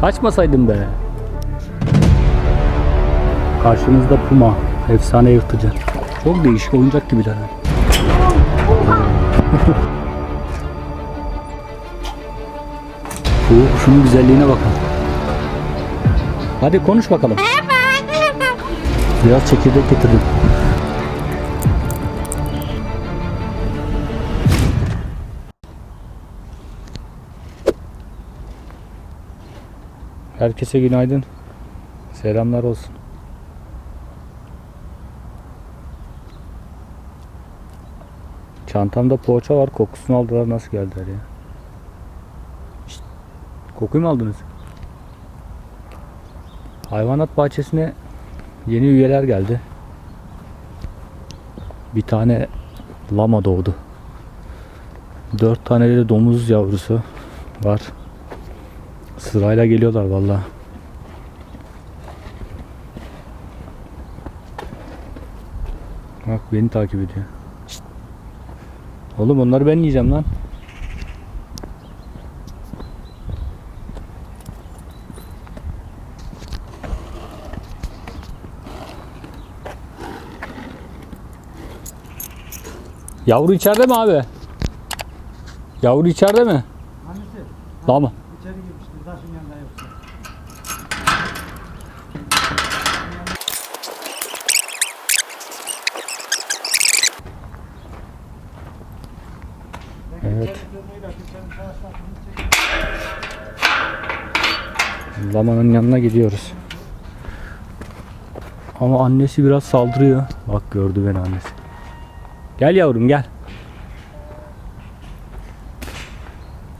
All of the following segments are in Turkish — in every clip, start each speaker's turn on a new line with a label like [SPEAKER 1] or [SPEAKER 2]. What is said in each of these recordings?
[SPEAKER 1] Kaçmasaydın be. Karşınızda Puma. Efsane yırtıcı. Çok değişik oyuncak gibiler. Bu şunun güzelliğine bakın. Hadi konuş bakalım. Biraz çekirdek getirdim. Herkese günaydın. Selamlar olsun. Çantamda poğaça var. Kokusunu aldılar. Nasıl geldiler ya? Şşt, kokuyu mu aldınız? Hayvanat bahçesine yeni üyeler geldi. Bir tane lama doğdu. Dört tane de domuz yavrusu var. Sırayla geliyorlar vallahi. Bak beni takip ediyor. Oğlum onları ben yiyeceğim lan. Yavru içeride mi abi? Yavru içeride mi?
[SPEAKER 2] Hangisi?
[SPEAKER 1] Lama. Evet. Lamanın yanına gidiyoruz. Ama annesi biraz saldırıyor. Bak gördü beni annesi. Gel yavrum gel.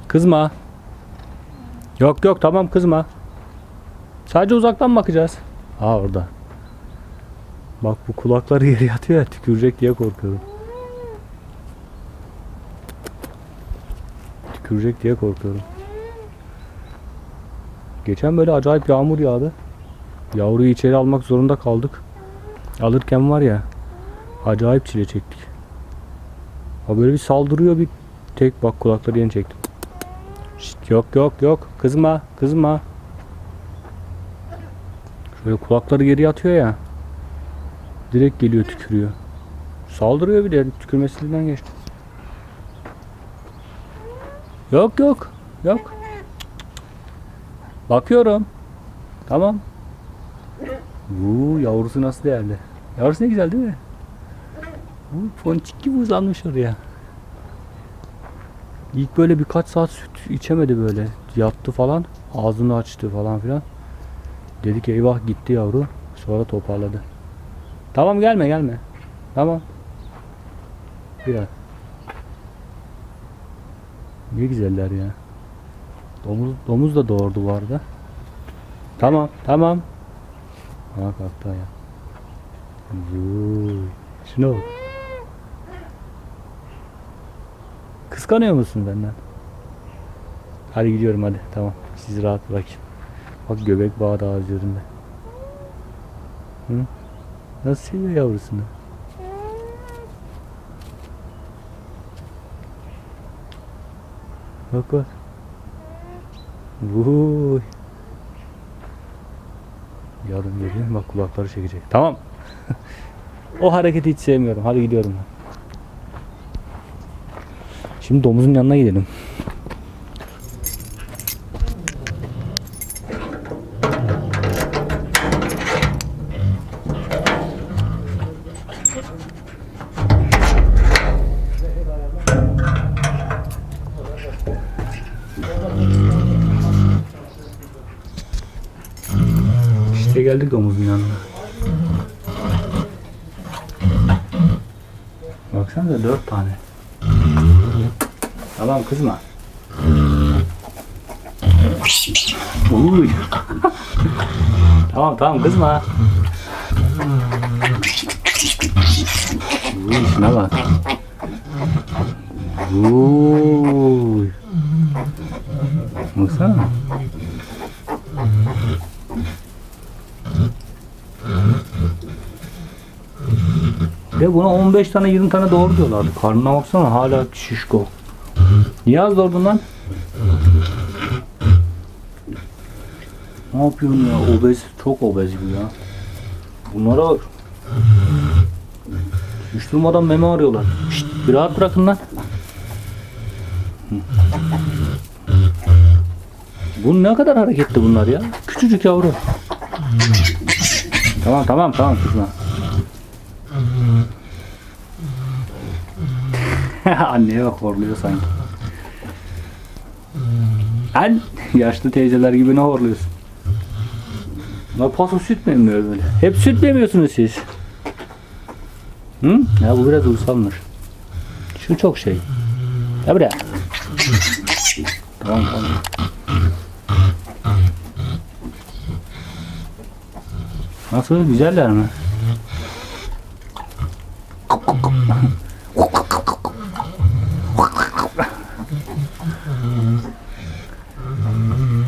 [SPEAKER 1] Kızma. Yok yok tamam kızma. Sadece uzaktan bakacağız. Aa orada. Bak bu kulakları yere yatıyor ya tükürecek diye korkuyorum. Tükürecek diye korkuyorum. Geçen böyle acayip yağmur yağdı. Yavruyu içeri almak zorunda kaldık. Alırken var ya acayip çile çektik. Ha böyle bir saldırıyor bir tek bak kulakları yeni çektim. Şşt, yok yok yok kızma kızma. Şöyle kulakları geri atıyor ya. Direkt geliyor tükürüyor. Saldırıyor bir de tükürmesinden geçti. Yok yok. Yok. Bakıyorum. Tamam. Vuu yavrusu nasıl değerli. Yavrusu ne güzel değil mi? Bu ponçik gibi uzanmış oraya. İlk böyle birkaç saat süt içemedi böyle. Yattı falan. Ağzını açtı falan filan. Dedik eyvah gitti yavru. Sonra toparladı. Tamam gelme gelme. Tamam. Biraz. Ne güzeller ya. Domuz, domuz da doğurdu bu arada. Tamam, tamam. Ha kalktı ya. Vuuu. Şuna bak. Kıskanıyor musun benden? Hadi gidiyorum hadi. Tamam. Sizi rahat bırakayım. Bak göbek bağı daha üzerinde. Hı? Nasıl seviyor yavrusunu? Bak bak. Vuy. Yardım geliyor. Bak kulakları çekecek. Tamam. o hareketi hiç sevmiyorum. Hadi gidiyorum. Şimdi domuzun yanına gidelim. Geldik domuzun yanına. Baksana dört tane. Tamam kızma. Uy. tamam tamam kızma. Uy şuna bak. Uy. Baksana. Ve buna 15 tane 20 tane doğru diyorlardı. Karnına baksana hala şişko. Niye az doğurdun lan? Ne yapıyorsun ya? Obez, çok obez bu ya. Bunlara hiç durmadan meme arıyorlar. Şşt, bir rahat bırakın lan. Bu ne kadar hareketli bunlar ya. Küçücük yavru. Tamam tamam tamam kızma. Anneye bak horluyor sanki. An yaşlı teyzeler gibi ne horluyorsun? Ne paso süt mü emmiyor böyle? Hep süt mi emiyorsunuz siz? Hı? Ya bu biraz uysalmış. Şu çok şey. Ya buraya. Tamam tamam. Nasıl? Güzeller mi?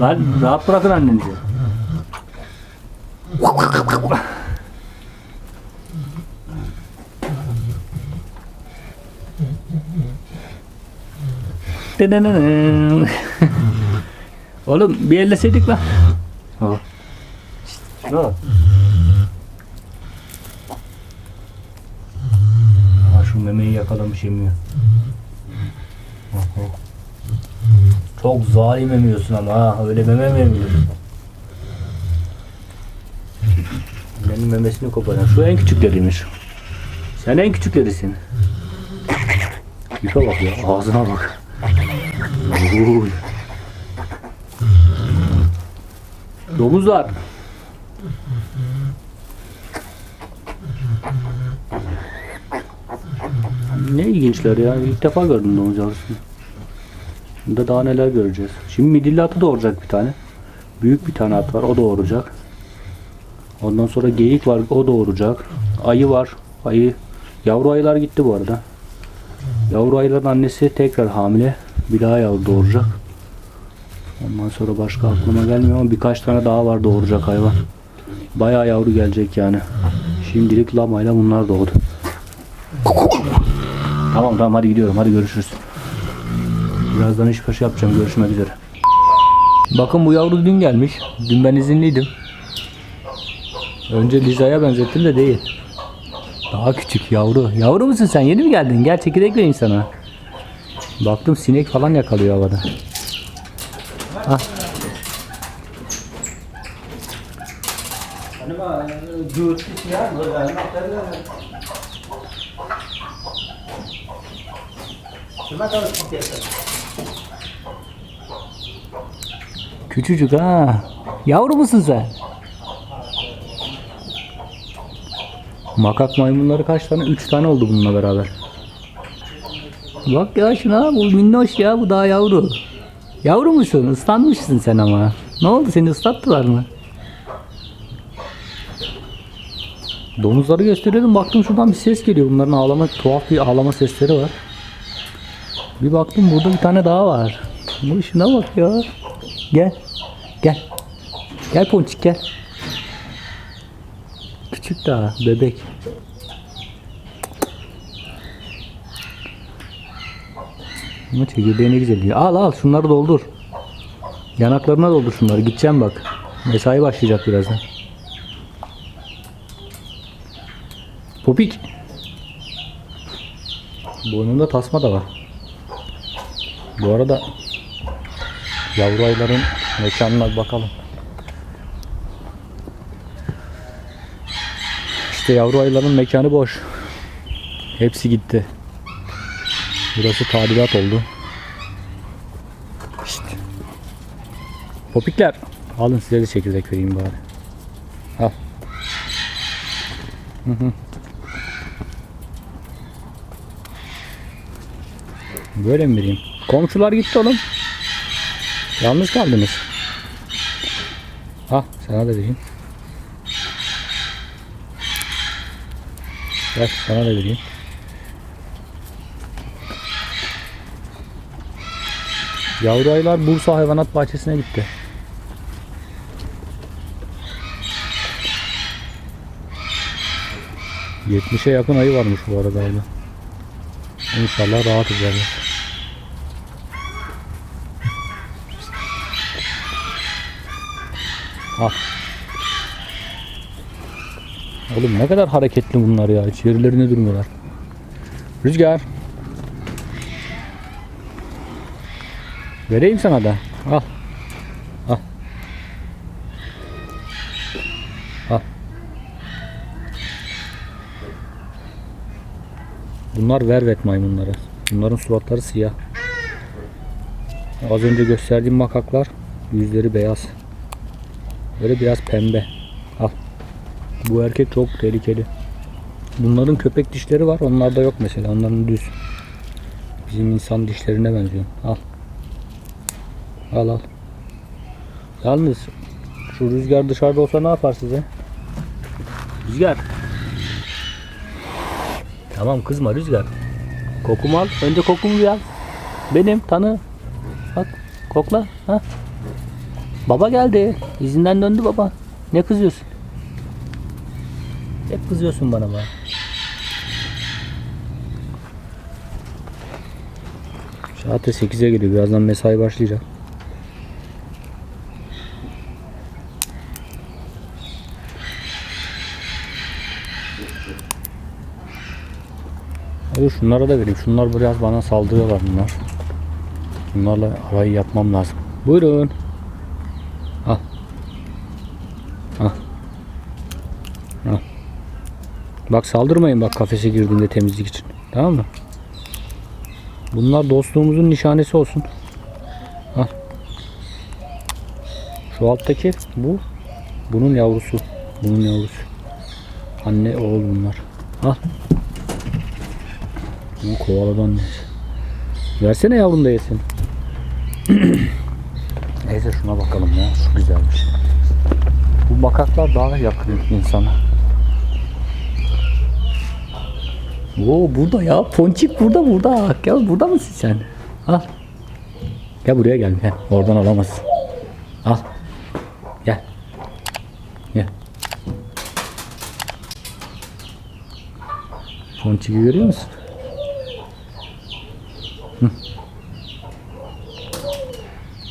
[SPEAKER 1] Lan rahat bırakın annenizi. Oğlum bir elleseydik lan. Şşt, şuna bak. Ha, şu memeyi yakalamış yemiyor. Oh, oh. Çok zalim emiyorsun ama ha öyle meme mi emiyorsun? Benim memesini koparan. Şu en küçükleriymiş. Sen en küçüklerisin. Tipe bak ya ağzına bak. Uy. Domuzlar. Ne ilginçler ya. İlk defa gördüm domuz yavrusunu. Şimdi daha neler göreceğiz. Şimdi midilli atı doğuracak bir tane. Büyük bir tane at var. O doğuracak. Ondan sonra geyik var. O doğuracak. Ayı var. Ayı. Yavru ayılar gitti bu arada. Yavru ayıların annesi tekrar hamile. Bir daha yavru doğuracak. Ondan sonra başka aklıma gelmiyor ama birkaç tane daha var doğuracak hayvan. Bayağı yavru gelecek yani. Şimdilik lamayla bunlar doğdu. Tamam tamam hadi gidiyorum. Hadi görüşürüz. Birazdan iş başı yapacağım. Görüşmek üzere. Bakın bu yavru dün gelmiş. Dün ben izinliydim. Önce Liza'ya benzettim de değil. Daha küçük yavru. Yavru musun sen? Yeni mi geldin? Gel çekirdek vereyim sana. Baktım sinek falan yakalıyor havada. Ah. Küçücük ha. Yavru musun sen? Makak maymunları kaç tane? 3 tane oldu bununla beraber. Bak ya şuna bu minnoş ya bu daha yavru. Yavru musun? Islanmışsın sen ama. Ne oldu seni ıslattılar mı? Domuzları gösteriyordum baktım şuradan bir ses geliyor. Bunların ağlama tuhaf bir ağlama sesleri var. Bir baktım burada bir tane daha var. Bu şuna bak ya. Gel. Gel. Gel Ponçik gel. Küçük daha bebek. Ama çekirdeği ne güzel diyor. Al al şunları doldur. Yanaklarına doldur şunları. Gideceğim bak. Mesai başlayacak birazdan. Popik. Boynunda tasma da var. Bu arada yavru ayların mekanına bakalım. İşte yavru ayıların mekanı boş. Hepsi gitti. Burası tadilat oldu. Şşt. Popikler. Alın size de çekirdek vereyim bari. Al. Hı hı. Böyle mi vereyim? Komşular gitti oğlum. Yalnız kaldınız. Ha sana da vereyim. Ver sana da vereyim. Yavru ayılar Bursa Hayvanat Bahçesi'ne gitti. Yetmişe yakın ayı varmış bu arada orada. İnşallah rahat ederler. Al. Oğlum ne kadar hareketli bunlar ya. Hiç yerlerinde durmuyorlar. Rüzgar. Vereyim sana da. Al. Al. Al. Bunlar vervet maymunları. Bunların suratları siyah. Az önce gösterdiğim makaklar yüzleri beyaz. Böyle biraz pembe. Al. Bu erkek çok tehlikeli. Bunların köpek dişleri var. Onlarda yok mesela. Onların düz. Bizim insan dişlerine benziyor. Al. Al al. Yalnız şu rüzgar dışarıda olsa ne yapar size? Rüzgar. Tamam kızma Rüzgar. Kokumu al. Önce kokumu bir al. Benim tanı. Bak kokla. Ha. Baba geldi. İzinden döndü baba. Ne kızıyorsun? Hep kızıyorsun bana bak. Saat de 8'e geliyor. Birazdan mesai başlayacak. Hadi şunlara da vereyim. Şunlar biraz bana saldırıyorlar bunlar. Bunlarla arayı yapmam lazım. Buyurun. Al. Al. Al. Bak saldırmayın bak kafese girdiğinde temizlik için. Tamam mı? Bunlar dostluğumuzun nişanesi olsun. Al. Şu alttaki bu. Bunun yavrusu. Bunun yavrusu. Anne oğul bunlar. Al. Bu kovaladan ne? Versene yavrum da yesin. Neyse şuna bakalım ya. Şu güzelmiş. Bu makaklar daha yakın insana. Oo burada ya. Ponçik burada burada. Gel burada mısın sen? Al. Gel buraya gel. gel. Oradan alamazsın. Al. Gel. Gel. Ponçik'i görüyor musun?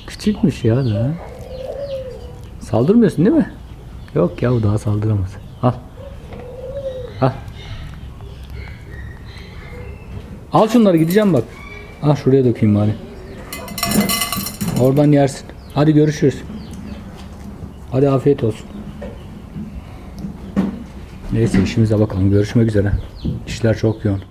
[SPEAKER 1] Küçükmüş ya da. Saldırmıyorsun değil mi? Yok ya o daha saldıramaz. Al. Al. Al şunları gideceğim bak. Al şuraya dökeyim bari. Oradan yersin. Hadi görüşürüz. Hadi afiyet olsun. Neyse işimize bakalım. Görüşmek üzere. İşler çok yoğun.